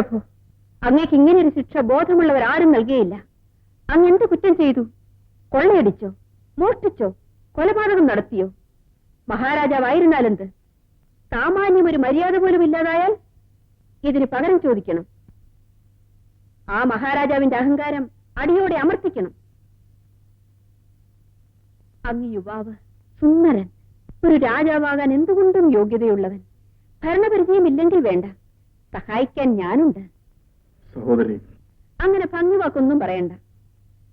പ്രഭു അങ്ങേക്ക് ഇങ്ങനെ ഒരു ശിക്ഷ ബോധമുള്ളവർ ആരും നൽകിയില്ല. അങ്ങ് എന്ത് കുറ്റം ചെയ്തു? കൊള്ളയടിച്ചോ? മോഷ്ടിച്ചോ? കൊലപാതകം നടത്തിയോ? മഹാരാജാവായിരുന്നാലെന്ത്? സാമാന്യം ഒരു മര്യാദ പോലും ഇല്ലാതായാൽ ഇതിന് പകരം ചോദിക്കണം. ആ മഹാരാജാവിന്റെ അഹങ്കാരം അടിയോടെ അമർത്തിക്കണം. അങ്ങ് യുവാവ് സുന്ദരൻ ഒരു രാജാവാകാൻ എന്തുകൊണ്ടും യോഗ്യതയുള്ളവൻ. ഭരണപരിചയമില്ലെങ്കിൽ വേണ്ട. സഹായിക്കാൻ ഞാനുണ്ട്. സഹോദരി. അങ്ങനെ ഭംഗിവാക്കൊന്നും പറയണ്ട.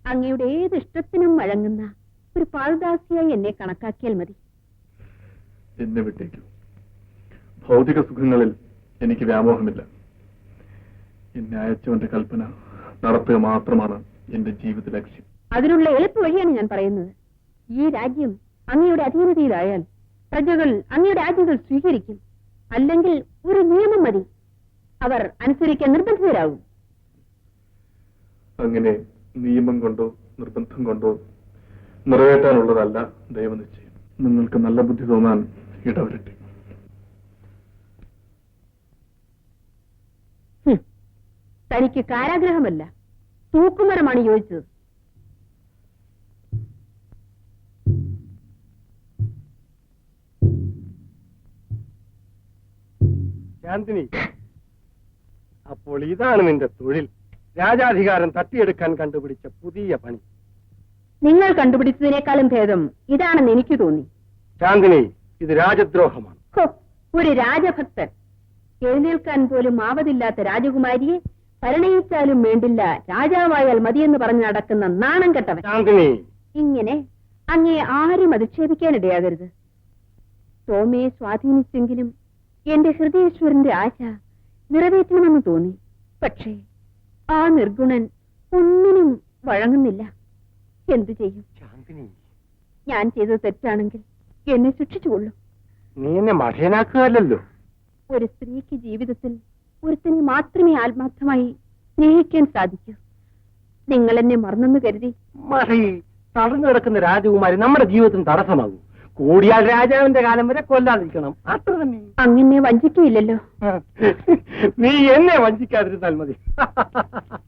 അങ്ങയുടെ ഏത് ഇഷ്ടത്തിനും വഴങ്ങുന്ന ഒരു പാൽദാസിയായി എന്നെ കണക്കാക്കിയാൽ മതി. എന്നെ വിട്ടേക്കൂ. ഭൗതിക സുഖങ്ങളിൽ എനിക്ക് വ്യാമോഹമില്ല. എന്നെ അയച്ചവന്റെ കൽപ്പന നടത്തുക മാത്രമാണ് എന്റെ ജീവിത ലക്ഷ്യം. അതിനുള്ള എളുപ്പ വഴിയാണ് ഞാൻ പറയുന്നത്. ഈ രാജ്യം അങ്ങയുടെ അധീനതയിലായാൽ പ്രജകൾ അങ്ങയുടെ ആജ്ഞകൾ സ്വീകരിക്കും. അല്ലെങ്കിൽ ഒരു നിയമം മതി. അവർ അനുസരിക്കാൻ നിർബന്ധിതരാകും. അങ്ങനെ നിയമം കൊണ്ടോ നിർബന്ധം കൊണ്ടോ നിറവേറ്റാനുള്ളതല്ല ദൈവനിശ്ചയം. നിങ്ങൾക്ക് നല്ല ബുദ്ധി തോന്നാൻ ഇടവരട്ടെ. ഹും. തനിക്ക് കാരാഗ്രഹമല്ല. തൂക്കുമരമാണ് യോജിച്ചത് ശാന്തിനി. അപ്പോൾ ഇതാണ് നിന്റെ തൊഴിൽ. രാജാധികാരം തട്ടിയെടുക്കാൻ കണ്ടുപിടിച്ച പുതിയ പണി. നിങ്ങൾ കണ്ടുപിടിച്ചതിനേക്കാളും ഭേദം ഇതാണെന്ന് എനിക്ക് തോന്നി. ശാന്തിനി ഇത് രാജദ്രോഹമാണ് ഒരു രാജഭക്തൻ. എഴുന്നേൽക്കാൻ പോലും ആവതില്ലാത്ത രാജകുമാരിയെ പരിണയിച്ചാലും വേണ്ടില്ല രാജാവായാൽ മതിയെന്ന് പറഞ്ഞു നടക്കുന്ന നാണം കെട്ടവൻ. ഇങ്ങനെ അങ്ങേ ആരും അധിക്ഷേപിക്കാനിടയാകരുത്. സോമയെ സ്വാധീനിച്ചെങ്കിലും എന്റെ ഹൃദയേശ്വരന്റെ ആശ നിറവേറ്റണമെന്ന് തോന്നി. പക്ഷേ ആ നിർഗുണൻ ഒന്നിനും വഴങ്ങുന്നില്ല. എന്തു ചെയ്യും? ഞാൻ ചെയ്തത് തെറ്റാണെങ്കിൽ എന്നെ ശിക്ഷിച്ചുകൊള്ളൂ നീ എന്നെ മഠയനാക്കുകയല്ലോ ഒരു സ്ത്രീക്ക് ജീവിതത്തിൽ ഒരുത്തിനെ മാത്രമേ ആത്മാർത്ഥമായി സ്നേഹിക്കാൻ സാധിക്കൂ. നിങ്ങൾ എന്നെ മറന്നെന്ന് കരുതി. മറി തടഞ്ഞു കിടക്കുന്ന രാജകുമാരി നമ്മുടെ ജീവിതത്തിന് തടസ്സമാകും. കൂടിയാൽ രാജാവിന്റെ കാലം വരെ കൊല്ലാതിരിക്കണം. അത്ര തന്നെ. അങ്ങനെ വഞ്ചിക്കില്ലല്ലോ നീ എന്നെ വഞ്ചിക്കാതിരുന്നാൽ മതി.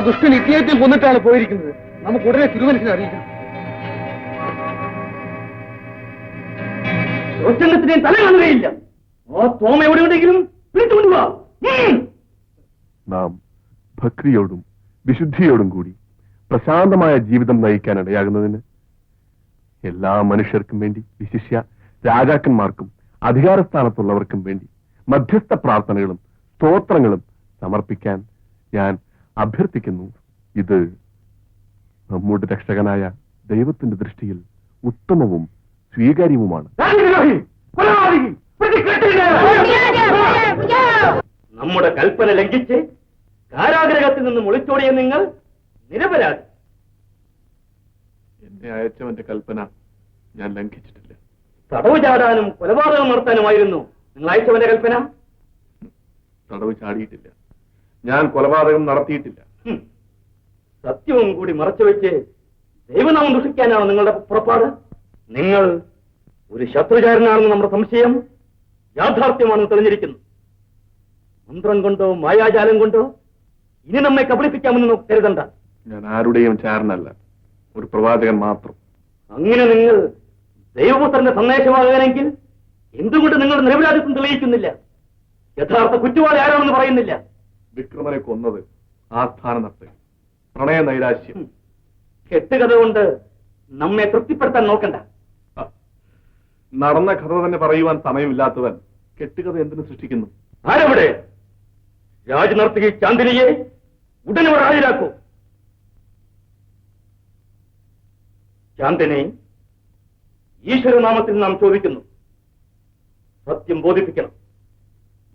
ദുഷ്ടൻ ഇദ്ദേഹത്തെ കൊന്നിട്ടാണ് പോയിരിക്കുന്നത്. നമുക്ക് ഉടനെ തിരുമനസിനെ അറിയിക്കണം നാം ഭക്തിയോടും വിശുദ്ധിയോടും കൂടി പ്രശാന്തമായ ജീവിതം നയിക്കാൻ ഇടയാകുന്നതിന് എല്ലാ മനുഷ്യർക്കും വേണ്ടി വിശിഷ്യ രാജാക്കന്മാർക്കും അധികാരസ്ഥാനത്തുള്ളവർക്കും വേണ്ടി മധ്യസ്ഥ പ്രാർത്ഥനകളും സ്തോത്രങ്ങളും സമർപ്പിക്കാൻ ഞാൻ അഭ്യർത്ഥിക്കുന്നു. ഇത് നമ്മുടെ രക്ഷകനായ ദൈവത്തിന്റെ ദൃഷ്ടിയിൽ ഉത്തമവും സ്വീകാര്യവുമാണ്. നമ്മുടെ കൽപ്പന ലംഘിച്ച് കാരാഗ്രഹത്തിൽ നിന്ന് ഒളിച്ചോടിയ നിങ്ങൾ നിരപരാധി. എന്നെ അയച്ചവന്റെ കൽപ്പന ഞാൻ ലംഘിച്ചിട്ടില്ല. തടവ് ചാടാനും കൊലപാതകം നടത്താനുമായിരുന്നു. നിങ്ങൾ അയച്ചവന്റെ കൽപ്പന? തടവ് ചാടിയിട്ടില്ല. ഞാൻ കൊലപാതകം നടത്തിയിട്ടില്ല. സത്യവും കൂടി മറച്ചുവെച്ച് ദൈവനാമം ദുഷിക്കാനാണ് നിങ്ങളുടെ പുറപ്പാട്? നിങ്ങൾ ഒരു ശത്രുചാരനാണെന്ന് നമ്മുടെ സംശയം യാഥാർത്ഥ്യമാണെന്ന് തെളിഞ്ഞിരിക്കുന്നു. മന്ത്രം കൊണ്ടോ മായാജാലം കൊണ്ടോ ഇനി നമ്മെ കബളിപ്പിക്കാമെന്ന് കരുതണ്ട. ഞാൻ ആരുടെയും ചാരനല്ല ഒരു പ്രവാചകൻ മാത്രം. അങ്ങനെ നിങ്ങൾ ദൈവപുത്രന്റെ സന്ദേശമാകാനെങ്കിൽ എന്തുകൊണ്ട് നിങ്ങൾ നിരപരാധിത്വം തെളിയിക്കുന്നില്ല? യഥാർത്ഥ കുറ്റവാളി ആരാണെന്ന് പറയുന്നില്ല. വിക്രമനെ കൊന്നത് ആസ്ഥാന നർത്തകൻ. പ്രണയ നൈരാശ്യം. കെട്ടുകഥ കൊണ്ട് നമ്മെ തൃപ്തിപ്പെടുത്താൻ നോക്കണ്ട. നടന്ന കഥ തന്നെ പറയുവാൻ സമയമില്ലാത്തവൻ കെട്ടുകഥ എന്തിനു സൃഷ്ടിക്കുന്നു? ആരവിടെ? രാജ് രാജനർത്തകി ചാന്ദിനിയെ ഉടനെ ഹാജരാക്കൂ. ചാന്ദിനെ ഈശ്വരനാമത്തിൽ നാം ചോദിക്കുന്നു. സത്യം ബോധിപ്പിക്കണം.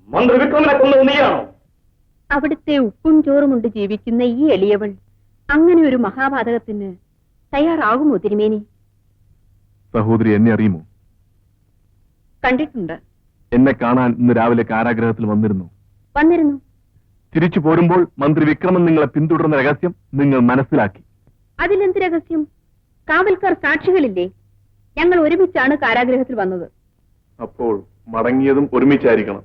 മന്ത്രി വിക്രമനെ കൊന്നത് നീയാണോ? അവിടുത്തെ ഉപ്പും ചോറുമുണ്ട് ജീവിക്കുന്ന ഈ എളിയവൾ അങ്ങനെ ഒരു മഹാപാതകത്തിന് തയ്യാറാകുമോ തിരുമേനി? സഹോദരി എന്നെ അറിയുമോ? കണ്ടിട്ടുണ്ട്. എന്നെ കാണാൻ ഇന്ന് രാവിലെ കാരാഗ്രഹത്തിൽ വന്നിരുന്നു. വന്നിരുന്നു. തിരിച്ചു പോരുമ്പോൾ മന്ത്രി വിക്രമൻ നിങ്ങളെ പിന്തുടർന്ന രഹസ്യം നിങ്ങൾ മനസ്സിലാക്കി. അതിലെന്ത് രഹസ്യം? കാവൽക്കാർ സാക്ഷികളില്ലേ? ഞങ്ങൾ ഒരുമിച്ചാണ് കാരാഗ്രഹത്തിൽ വന്നത്. അപ്പോൾ മടങ്ങിയതും ഒരുമിച്ചായിരിക്കണം.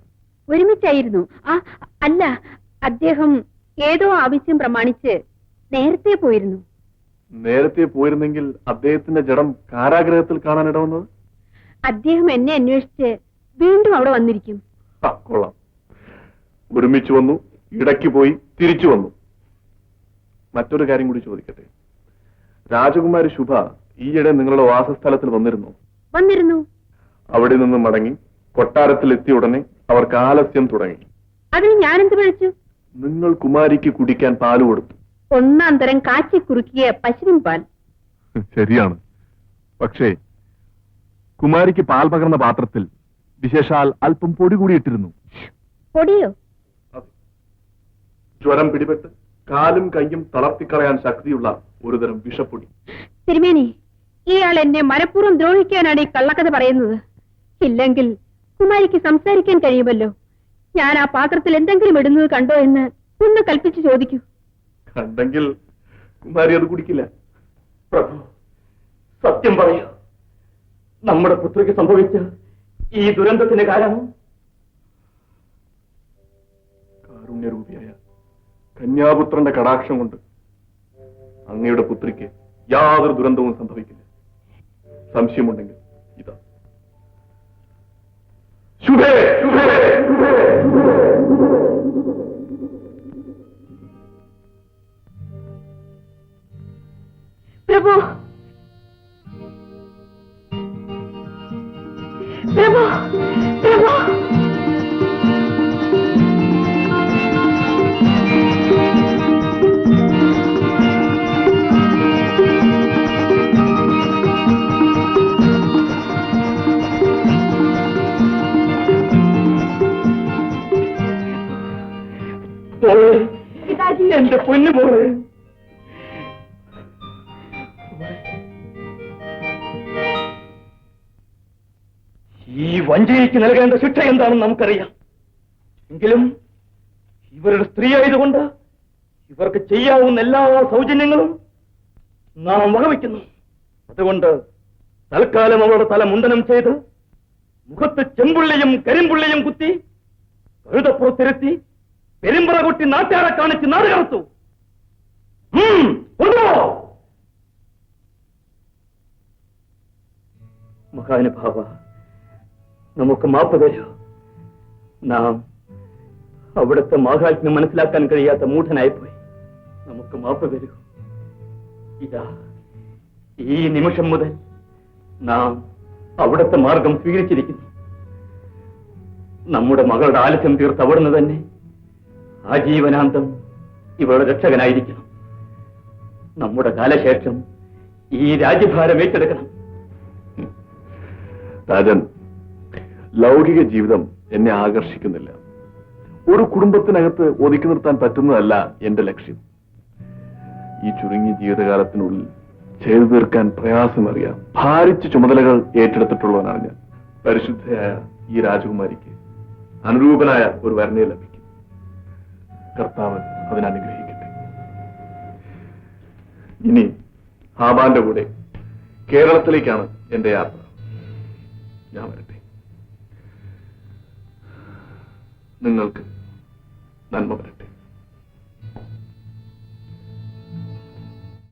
ഒരുമിച്ചായിരുന്നു. ആ അല്ല അദ്ദേഹം ഏതോ ആവശ്യം പ്രമാണിച്ച് നേരത്തെ പോയിരുന്നു. നേരത്തെ പോയിരുന്നെങ്കിൽ അദ്ദേഹത്തിന്റെ ജഡം കാരാഗ്രഹത്തിൽ കാണാൻ ഇടവന്നത് അദ്ദേഹം എന്നെ അന്വേഷിച്ച് വീണ്ടും അവിടെ വന്നിരിക്കും. ആ, കൊള്ളാം. ഒരുമിച്ച് വന്നു ഇടയ്ക്ക് പോയി തിരിച്ചു വന്നു. മറ്റൊരു കാര്യം കൂടി ചോദിക്കട്ടെ. രാജകുമാരി ശുഭ ഈയിടെ നിങ്ങളുടെ വാസസ്ഥലത്തിൽ വന്നിരുന്നു? വന്നിരുന്നു. അവിടെ നിന്ന് മടങ്ങി കൊട്ടാരത്തിൽ എത്തിയ ഉടനെ അവർക്ക് ആലസ്യം തുടങ്ങി. അതിന് ഞാനെന്ത് പഴിച്ചു? നിങ്ങൾ കുമാരിക്ക് കുടിക്കാൻ പാൽ കൊടുത്തു. ഒന്നാം തരം കാച്ചി കുറുക്കിയ പശുവിൻ പാൽ. ശരിയാണ്. പക്ഷേ കുമാരിക്ക് പാൽ പകർന്ന പാത്രത്തിൽ വിശേഷാൽ അല്പം പൊടി കൂടി ഇട്ടിരുന്നു. പൊടിയോ? ജ്വരം പിടിപെട്ട് കാലും കൈയും തളർത്തിക്കളയാൻ ശക്തിയുള്ള ഒരുതരം വിഷപ്പൊടി. തിരുമേനി ഇയാൾ എന്നെ മനഃപൂർവം ദ്രോഹിക്കാനാണ് ഈ കള്ളക്കഥ പറയുന്നത്. ഇല്ലെങ്കിൽ കുമാരിക്ക് സംസാരിക്കാൻ കഴിയുമല്ലോ. ഞാൻ ആ പാത്രത്തിൽ എന്തെങ്കിലും ഇടുന്നത് കണ്ടോ എന്ന് ഒന്ന് കൽപ്പിച്ചു ചോദിക്കൂ. കണ്ടെങ്കിൽ കുമാരി അത് കുടിക്കില്ല. പ്രഭു സത്യം പറയുക നമ്മുടെ പുത്രിക്ക് സംഭവിച്ച ഈ ദുരന്തത്തിന് കാരണം കാരുണ്യരൂപിയായ കന്യാപുത്രന്റെ കടാക്ഷം കൊണ്ട് അങ്ങയുടെ പുത്രിക്ക് യാതൊരു ദുരന്തവും സംഭവിക്കില്ല. സംശയമുണ്ടെങ്കിൽ ഇതാ. ശുഭേ ശുഭേ ശുഭേ പ്രഭു എന്റെ പൊന്നു ഈ വഞ്ചനയ്ക്ക് നൽകേണ്ട ശിക്ഷ എന്താണെന്ന് നമുക്കറിയാം. എങ്കിലും ഇവരുടെ സ്ത്രീ ആയതുകൊണ്ട് ഇവർക്ക് ചെയ്യാവുന്ന എല്ലാ സൗജന്യങ്ങളും നാം വകവയ്ക്കുന്നു അതുകൊണ്ട് തൽക്കാലം അവരുടെ തല മുണ്ടനം ചെയ്ത് മുഖത്ത് ചെമ്പുള്ളിയും കരിമ്പുള്ളിയും കുത്തി കഴുതപ്പുറത്തിരുത്തി പെരുമ്പറ കുട്ടി നാട്ടുകാരെ കാണിച്ച് നാട് കടത്തു. മഹാനുഭാവ നമുക്ക് മാപ്പ് തരൂ. നാം അവിടുത്തെ മാഹാത്മ്യം മനസ്സിലാക്കാൻ കഴിയാത്ത മൂഢനായിപ്പോയി. നമുക്ക് മാപ്പ് തരൂ. ഇതാ ഈ നിമിഷം മുതൽ നാം അവിടുത്തെ മാർഗം സ്വീകരിച്ചിരിക്കുന്നു. നമ്മുടെ മകളുടെ ആലസ്യം തീർത്ത് അവിടുന്ന് തന്നെ ആജീവനാന്തം ഇവളുടെ രക്ഷകനായിരിക്കണം. നമ്മുടെ കാലശേഷം ഈ രാജ്യഭാരം ഏറ്റെടുക്കണം. രാജൻ ലൗകിക ജീവിതം എന്നെ ആകർഷിക്കുന്നില്ല. ഒരു കുടുംബത്തിനകത്ത് ഒതുക്കി നിർത്താൻ പറ്റുന്നതല്ല എന്റെ ലക്ഷ്യം. ഈ ചുരുങ്ങിയ ജീവിതകാലത്തിനുള്ളിൽ ചെയ്തു തീർക്കാൻ പ്രയാസമറിയാം ഭാരിച്ച ചുമതലകൾ ഏറ്റെടുത്തിട്ടുള്ളവനാണ് ഞാൻ. പരിശുദ്ധയായ ഈ രാജകുമാരിക്ക് അനുരൂപനായ ഒരു വരനെ ലഭിക്കും. കർത്താവ് അതിനനുഗ്രഹിക്കട്ടെ. ഇനി ഹാബാന്റെ കൂടെ കേരളത്തിലേക്കാണ് എന്റെ യാത്ര. ഞാൻ വരട്ടെ. നിങ്ങൾക്ക് നന്മ വരട്ടെ.